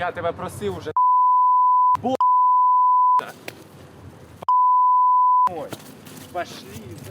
Я тебе просив уже. Бо. Ой, Пошли за.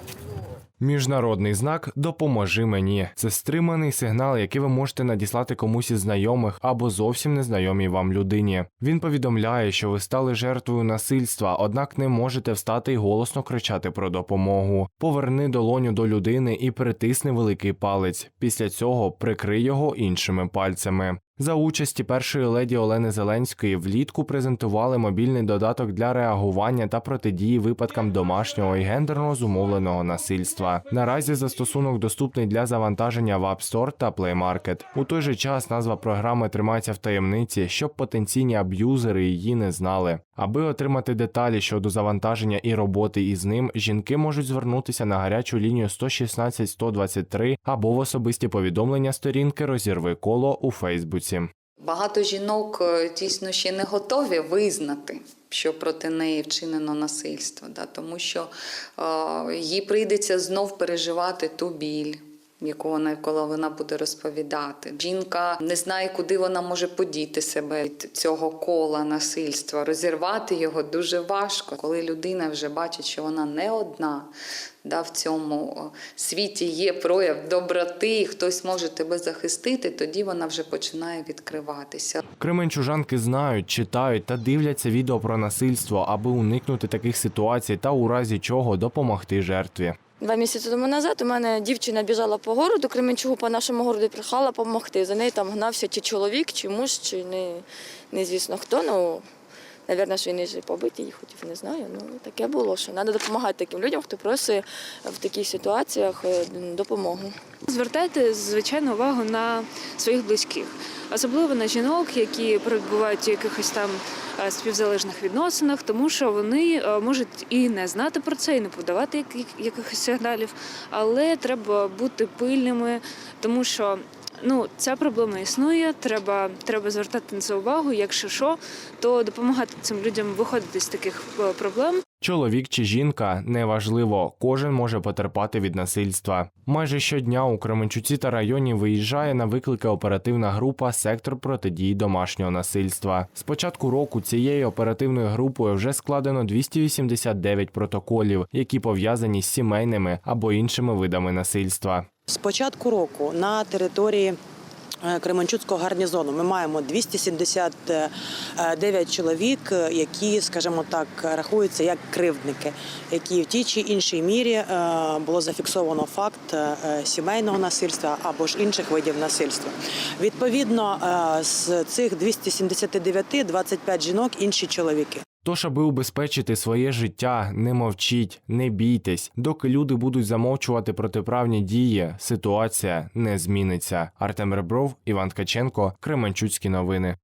Міжнародний знак Допоможи мені. Це стриманий сигнал, який ви можете надіслати комусь із знайомих або зовсім незнайомій вам людині. Він повідомляє, що ви стали жертвою насильства, однак не можете встати і голосно кричати про допомогу. Поверни долоню до людини і притисни великий палець. Після цього прикрий його іншими пальцями. За участі першої леді Олени Зеленської влітку презентували мобільний додаток для реагування та протидії випадкам домашнього і гендерно зумовленого насильства. Наразі застосунок доступний для завантаження в App Store та Play Market. У той же час назва програми тримається в таємниці, щоб потенційні аб'юзери її не знали. Аби отримати деталі щодо завантаження і роботи із ним, жінки можуть звернутися на гарячу лінію 116 123 або в особисті повідомлення сторінки Розірви коло у Фейсбуці. Багато жінок е, дійсно ще не готові визнати, що проти неї вчинено насильство, да, тому що е, їй прийдеться знов переживати ту біль. Яку вона коли вона буде розповідати, жінка не знає, куди вона може подіти себе від цього кола насильства. Розірвати його дуже важко, коли людина вже бачить, що вона не одна. Да, в цьому світі є прояв доброти, і хтось може тебе захистити, тоді вона вже починає відкриватися. Кременчужанки знають, читають та дивляться відео про насильство, аби уникнути таких ситуацій та у разі чого допомогти жертві. Два місяці тому назад у мене дівчина біжала по городу, Кременчугу по нашому городу прихала допомогти. За нею там гнався чи чоловік, чи муж, чи не, звісно хто. Ну, Навірно, що він і побити її хотів, не знаю. Ну, таке було, що треба допомагати таким людям, хто просить в таких ситуаціях е, допомогу. Звертайте звичайно увагу на своїх близьких, особливо на жінок, які перебувають у якихось там е, співзалежних відносинах, тому що вони е, можуть і не знати про це, і не подавати якихось сигналів, але треба бути пильними, тому що. Ну, ця проблема існує. Треба, треба звертати на це увагу. Якщо що, то допомагати цим людям виходити з таких е, проблем. Чоловік чи жінка неважливо, кожен може потерпати від насильства. Майже щодня у Кременчуці та районі виїжджає на виклики оперативна група Сектор протидії домашнього насильства. З початку року цією оперативною групою вже складено 289 протоколів, які пов'язані з сімейними або іншими видами насильства. З початку року на території Кременчуцького гарнізону ми маємо 279 чоловік, е, які, скажімо так, рахуються як кривдники, які в тій чи іншій мірі е, було зафіксовано факт е, сімейного насильства або ж інших видів насильства. Відповідно, е, з цих 279 25 жінок інші чоловіки. Тож, аби убезпечити своє життя, не мовчіть, не бійтесь. Доки люди будуть замовчувати протиправні дії, ситуація не зміниться. Артем Ребров, Іван Ткаченко, Кременчуцькі новини.